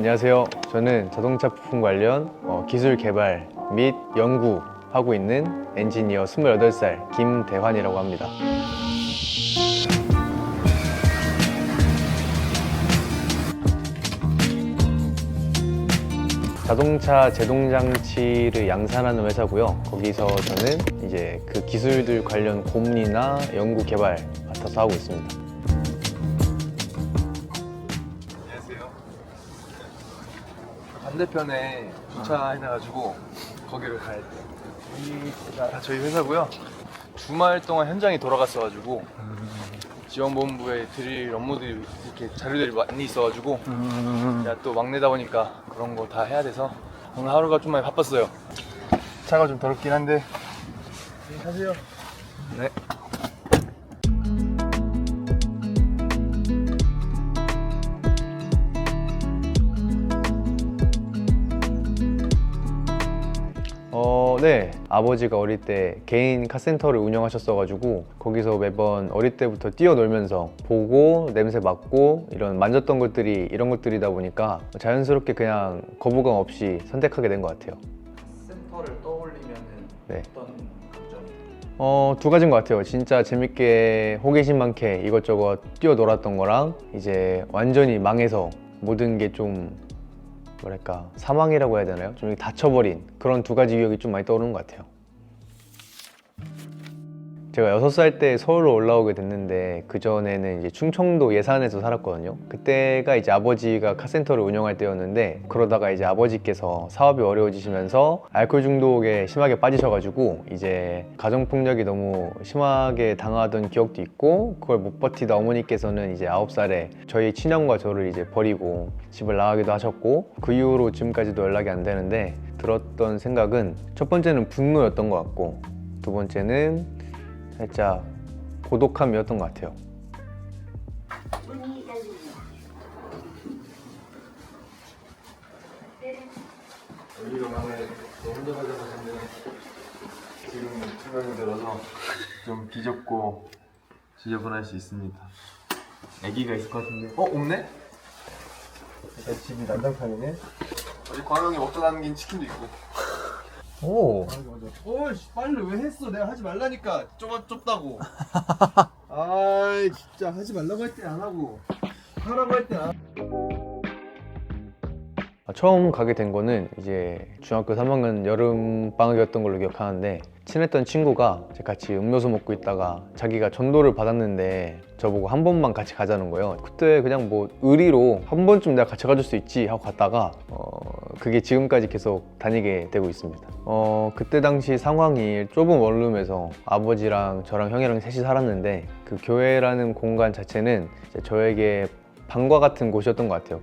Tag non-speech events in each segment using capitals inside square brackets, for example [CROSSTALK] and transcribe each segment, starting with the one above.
안녕하세요. 저는 자동차 부품 관련 어, 기술 개발 및 연구 하고 있는 엔지니어 28살 김대환이라고 합니다. 자동차 제동 장치를 양산하는 회사고요. 거기서 저는 이제 그 기술들 관련 고문이나 연구 개발 맡아서 하고 있습니다. 반대편에 주차해놔가지고 거기로 가야 돼요. 여기가 다 저희 회사고요. 주말 동안 현장에 돌아갔어가지고 지원본부에 드릴 업무들이 이렇게 자료들이 많이 있어가지고 제가 또 막내다 보니까 그런 거 다 해야 돼서 오늘 하루가 좀 많이 바빴어요. 차가 좀 더럽긴 한데 안녕히 가세요. 네. 네. 아버지가 어릴 때 개인 카센터를 운영하셨어가지고 거기서 매번 어릴 때부터 뛰어놀면서 보고 냄새 맡고 이런 만졌던 것들이 이런 것들이다 보니까 자연스럽게 그냥 거부감 없이 선택하게 된 것 같아요. 센터를 떠올리면은 네. 어떤 감정이 어, 두 가지인 것 같아요. 진짜 재밌게 호기심 많게 이것저것 뛰어놀았던 거랑 이제 완전히 망해서 모든 게 좀 뭐랄까 사망이라고 해야 되나요? 좀 다쳐버린 그런 두 가지 기억이 좀 많이 떠오르는 것 같아요. 제가 여섯 살 때 서울로 올라오게 됐는데 그 전에는 이제 충청도 예산에서 살았거든요. 그때가 이제 아버지가 카센터를 운영할 때였는데 그러다가 이제 아버지께서 사업이 어려워지시면서 알코올 중독에 심하게 빠지셔가지고 이제 가정 폭력이 너무 심하게 당하던 기억도 있고 그걸 못 버티다 어머니께서는 이제 아홉 살에 저희 친형과 저를 이제 버리고 집을 나가기도 하셨고 그 이후로 지금까지도 연락이 안 되는데 들었던 생각은 첫 번째는 분노였던 것 같고 두 번째는 살짝 고독함이었던 것 같아요. 좀 비좁고 지저분할 수 있습니다. 아기가 있을 것 같은데 어 없네? 집이 난장판이네. 어제 광영이 먹다 남긴 치킨도 있고. 오. 맞아. 어이씨 빨리 왜 했어? 내가 하지 말라니까 좁아 좁다고. [LAUGHS] 아이 진짜 하지 말라고 할 때 안 하고 하라고 할때 안. 아, 처음 가게 된 거는 이제 중학교 3학년 여름 방학이었던 걸로 기억하는데 친했던 친구가 같이 음료수 먹고 있다가 자기가 전도를 받았는데 저보고 한 번만 같이 가자는 거예요. 그때 그냥 뭐 의리로 한 번쯤 내가 같이 가줄 수 있지 하고 갔다가 어, 그게 지금까지 계속 다니게 되고 있습니다. 어, 그때 당시 상황이 좁은 원룸에서 아버지랑 저랑 형이랑 셋이 살았는데 그 교회라는 공간 자체는 저에게 방과 같은 곳이었던 것 같아요.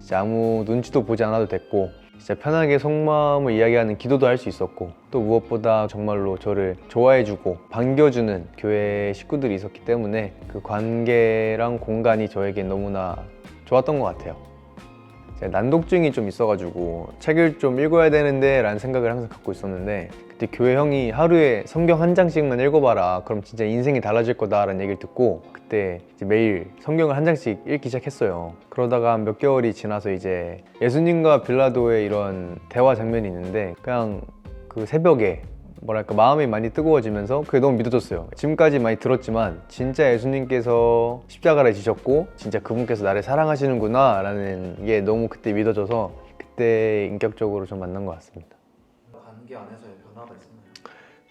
진짜 아무 눈치도 보지 않아도 됐고 진짜 편하게 속마음을 이야기하는 기도도 할 수 있었고 또 무엇보다 정말로 저를 좋아해주고 반겨주는 교회 식구들이 있었기 때문에 그 관계랑 공간이 저에게 너무나 좋았던 것 같아요. 난독증이 좀 있어가지고 책을 좀 읽어야 되는데 라는 생각을 항상 갖고 있었는데 그때 교회 형이 하루에 성경 한 장씩만 읽어봐라. 그럼 진짜 인생이 달라질 거다 라는 얘기를 듣고 그때 매일 성경을 한 장씩 읽기 시작했어요. 그러다가 몇 개월이 지나서 이제 예수님과 빌라도의 이런 대화 장면이 있는데 그냥 그 새벽에 뭐랄까 마음이 많이 뜨거워지면서 그게 너무 믿어졌어요. 지금까지 많이 들었지만 진짜 예수님께서 십자가를 지셨고 진짜 그분께서 나를 사랑하시는구나 라는 게 너무 그때 믿어져서 그때 인격적으로 좀 만난 것 같습니다. 관계 안에서의 변화가 있었나요?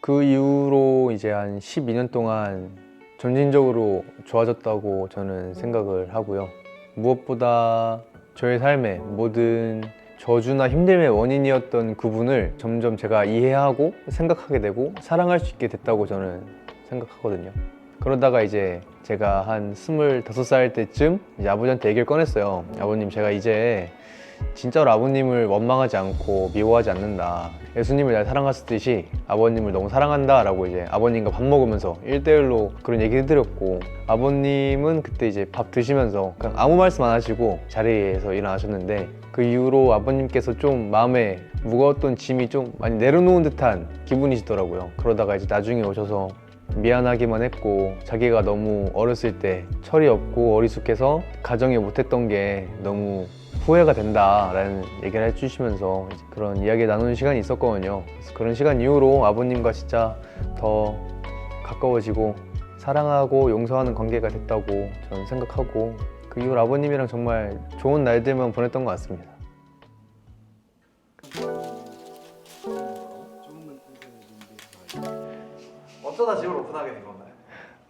그 이후로 이제 한 12년 동안 점진적으로 좋아졌다고 저는 생각을 하고요. 무엇보다 저의 삶의 모든 저주나 힘듦의 원인이었던 그분을 점점 제가 이해하고 생각하게 되고 사랑할 수 있게 됐다고 저는 생각하거든요. 그러다가 이제 제가 한 25살 때쯤 이제 아버지한테 얘기를 꺼냈어요. 아버님, 제가 이제 진짜로 아버님을 원망하지 않고 미워하지 않는다. 예수님을 날 사랑하셨듯이 아버님을 너무 사랑한다. 라고 이제 아버님과 밥 먹으면서 1대1로 그런 얘기 해드렸고, 아버님은 그때 이제 밥 드시면서 그냥 아무 말씀 안 하시고 자리에서 일어나셨는데, 그 이후로 아버님께서 좀 마음에 무거웠던 짐이 좀 많이 내려놓은 듯한 기분이시더라고요. 그러다가 이제 나중에 오셔서 미안하기만 했고 자기가 너무 어렸을 때 철이 없고 어리숙해서 가정에 못했던 게 너무 후회가 된다라는 얘기를 해주시면서 그런 이야기 나누는 시간이 있었거든요. 그런 시간 이후로 아버님과 진짜 더 가까워지고 사랑하고 용서하는 관계가 됐다고 저는 생각하고 그 이후로 아버님이랑 정말 좋은 날들만 보냈던 것 같습니다. 어쩌다 집을 오픈하게 된 건가요?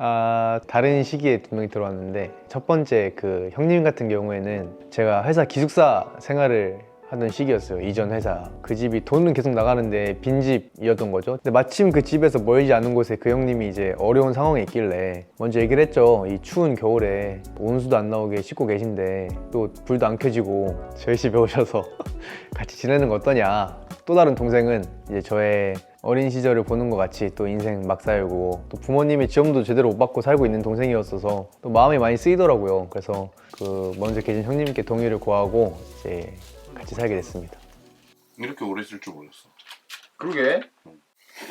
아, 다른 시기에 두 명이 들어왔는데 첫 번째 그 형님 같은 경우에는 제가 회사 기숙사 생활을 하던 시기였어요. 이전 회사. 그 집이 돈은 계속 나가는데 빈집이었던 거죠. 근데 마침 그 집에서 멀지 않은 곳에 그 형님이 이제 어려운 상황에 있길래 먼저 얘기를 했죠. 이 추운 겨울에 온수도 안 나오게 씻고 계신데 또 불도 안 켜지고 저희 집에 오셔서 [LAUGHS] 같이 지내는 거 어떠냐. 또 다른 동생은 이제 저의 어린 시절을 보는 것 같이 또 인생 막 살고 또 부모님의 지원도 제대로 못 받고 살고 있는 동생이었어서 또 마음이 많이 쓰이더라고요. 그래서 그 먼저 계신 형님께 동의를 구하고 이제 같이 살게 됐습니다. 이렇게 오래 쓸 줄 몰랐어. 그러게.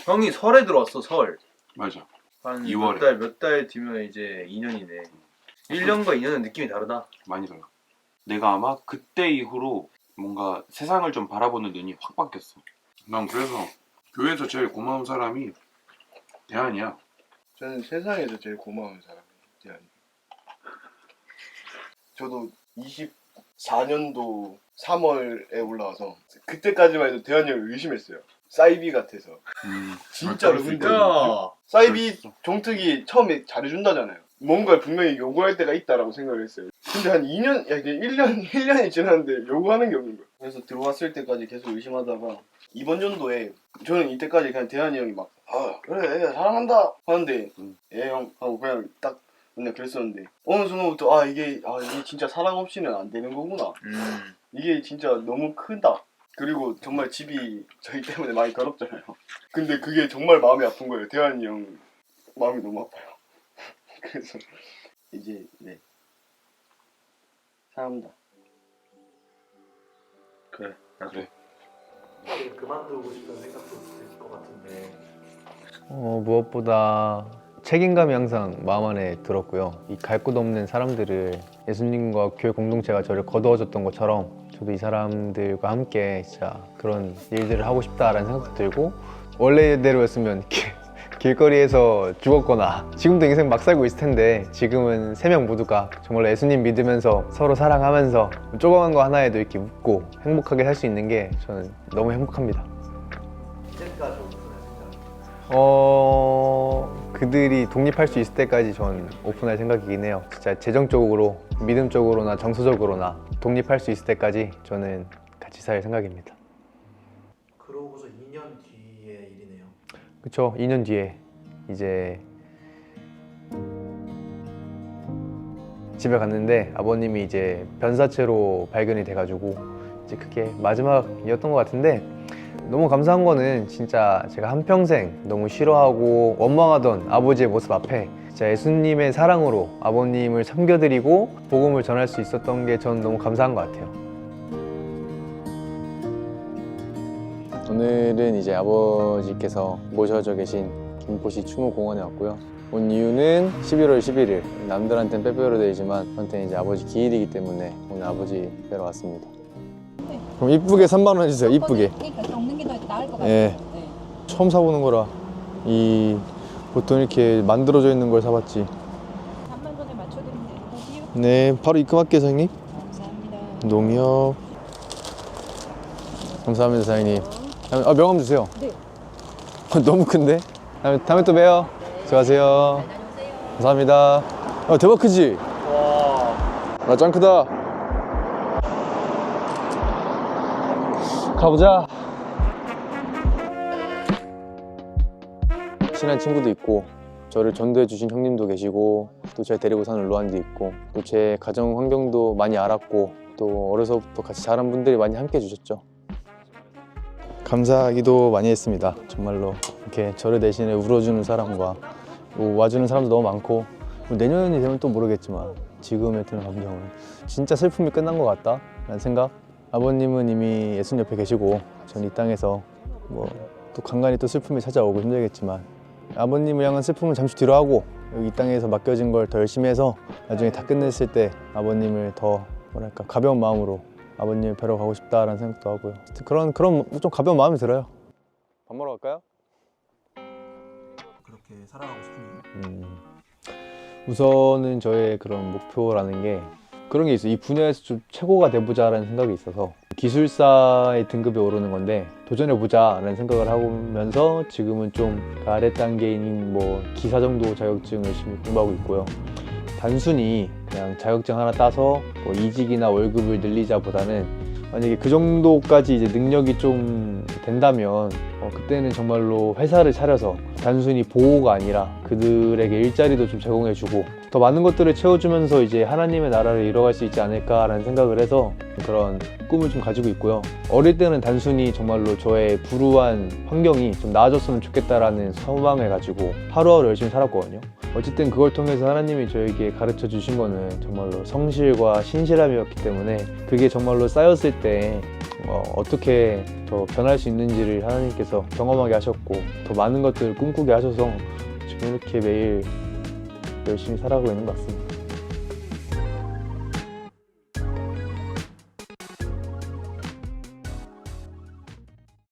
형이 설에 들어왔어 설. 맞아. 한 2월에. 몇달몇 달 뒤면 이제 2년이네. 1년과 2년은 느낌이 다르다. 많이 달라. 내가 아마 그때 이후로 뭔가 세상을 좀 바라보는 눈이 확 바뀌었어. 난 그래서 교회에서 제일 고마운 사람이 대한이야. 저는 세상에서 제일 고마운 사람이에요. 대한이. 저도 24년도 3월에 올라와서 그때까지만 해도 대한이 형을 의심했어요. 사이비 같아서. 음, 진짜로 근데. 야. 사이비. 종특이 처음에 잘해준다잖아요. 뭔가 분명히 요구할 때가 있다라고 생각을 했어요. 근데 한 2년, 야 이게 1년, 1년이 [LAUGHS] 지났는데 요구하는 게 없는 거예요. 그래서 들어왔을 때까지 계속 의심하다가 이번 연도에 저는 이때까지 그냥 대한이 형이 막 아 그래 사랑한다 하는데 음. 예형 하고 그냥 딱 맨날 그랬었는데 어느 순간부터 아 이게 아 이게 진짜 사랑 없이는 안 되는 거구나. 음. 이게 진짜 너무 크다. 그리고 정말 집이 저희 때문에 많이 더럽잖아요. 근데 그게 정말 마음이 아픈 거예요. 대한이 형 마음이 너무 아파요. [LAUGHS] 그래서 이제 네. 사랑합니다. 그래. 그래. 지금 그만두고 싶은 생각도 있을 것 같은데. 어, 무엇보다 책임감이 항상 마음 안에 들었고요. 이 갈 곳 없는 사람들을 예수님과 교회 공동체가 저를 거두어줬던 것처럼 저도 이 사람들과 함께 진짜 그런 일들을 하고 싶다라는 생각도 들고 원래대로였으면 길, 길거리에서 죽었거나 지금도 인생 막 살고 있을 텐데 지금은 세 명 모두가 정말 예수님 믿으면서 서로 사랑하면서 조그만 거 하나에도 이렇게 웃고 행복하게 살 수 있는 게 저는 너무 행복합니다. 어 그들이 독립할 수 있을 때까지 전 오픈할 생각이긴 해요. 진짜 재정적으로, 믿음적으로나 정서적으로나 독립할 수 있을 때까지 저는 같이 살 생각입니다. 그러고서 2년 뒤의 일이네요. 그쵸? 2년 뒤에 이제 집에 갔는데 아버님이 이제 변사체로 발견이 돼가지고 이제 그게 마지막이었던 것 같은데 너무 감사한 거는 진짜 제가 한평생 너무 싫어하고 원망하던 아버지의 모습 앞에 진짜 예수님의 사랑으로 아버님을 섬겨드리고 복음을 전할 수 있었던 게 전 너무 감사한 것 같아요. 오늘은 이제 아버지께서 모셔져 계신 김포시 추모공원에 왔고요. 온 이유는 11월 11일 남들한테는 빼빼로 데이지만 저한테는 이제 아버지 기일이기 때문에 오늘 아버지 뵈러 왔습니다. 그럼 이쁘게 3만 원 해주세요. 이쁘게. 나을 것 같아요. 예. 네. 처음 사보는 거라 이 보통 이렇게 만들어져 있는 걸 사봤지. 3만 원에 맞춰드리면 되거든요. 네, 바로 입금할게요, 사장님. 감사합니다. 농협. 감사합니다, 사장님. 아, 명함 주세요. 네. [LAUGHS] 너무 큰데? 다음에, 다음에 또 봬요. 수고하세요. 감사합니다. 아, 대박 크지? 와. 아, 짱 크다. 가보자. 친한 친구도 있고, 저를 전도해 주신 형님도 계시고, 또 제가 데리고 사는 루안도 있고, 또 제 가정 환경도 많이 알았고, 또 어려서부터 같이 자란 분들이 많이 함께 해주셨죠. 감사하기도 많이 했습니다. 정말로 이렇게 저를 대신에 울어주는 사람과 뭐 와주는 사람도 너무 많고 뭐 내년이 되면 또 모르겠지만 지금의 드는 감정은 진짜 슬픔이 끝난 것 같다 라는 생각. 아버님은 이미 예수님 옆에 계시고 전 이 땅에서 뭐 또 간간히 또 슬픔이 찾아오고 힘들겠지만 아버님을 향한 슬픔은 잠시 뒤로 하고 여기 이 땅에서 맡겨진 걸 더 열심히 해서 나중에 다 끝냈을 때 아버님을 더 뭐랄까 가벼운 마음으로 아버님 뵈러 가고 싶다라는 생각도 하고요. 그런 그런 좀 가벼운 마음이 들어요. 밥 먹으러 갈까요? 그렇게 살아가고 싶은데 음, 우선은 저의 그런 목표라는 게 그런 게 있어요. 이 분야에서 좀 최고가 돼보자라는 생각이 있어서 기술사의 등급에 오르는 건데 도전해보자라는 생각을 하면서 지금은 좀 아래 단계인 뭐 기사 정도 자격증 열심히 공부하고 있고요. 단순히 그냥 자격증 하나 따서 뭐 이직이나 월급을 늘리자보다는 만약에 그 정도까지 이제 능력이 좀 된다면 어, 그때는 정말로 회사를 차려서 단순히 보호가 아니라 그들에게 일자리도 좀 제공해주고 더 많은 것들을 채워주면서 이제 하나님의 나라를 이뤄갈 수 있지 않을까라는 생각을 해서 그런 꿈을 좀 가지고 있고요. 어릴 때는 단순히 정말로 저의 불우한 환경이 좀 나아졌으면 좋겠다라는 소망을 가지고 하루하루 열심히 살았거든요. 어쨌든 그걸 통해서 하나님이 저에게 가르쳐 주신 거는 정말로 성실과 신실함이었기 때문에 그게 정말로 쌓였을 때 어, 어떻게 더 변할 수 있는지를 하나님께서 경험하게 하셨고 더 많은 것들을 꿈꾸게 하셔서 지금 이렇게 매일 열심히 살아가고 있는 것 같습니다.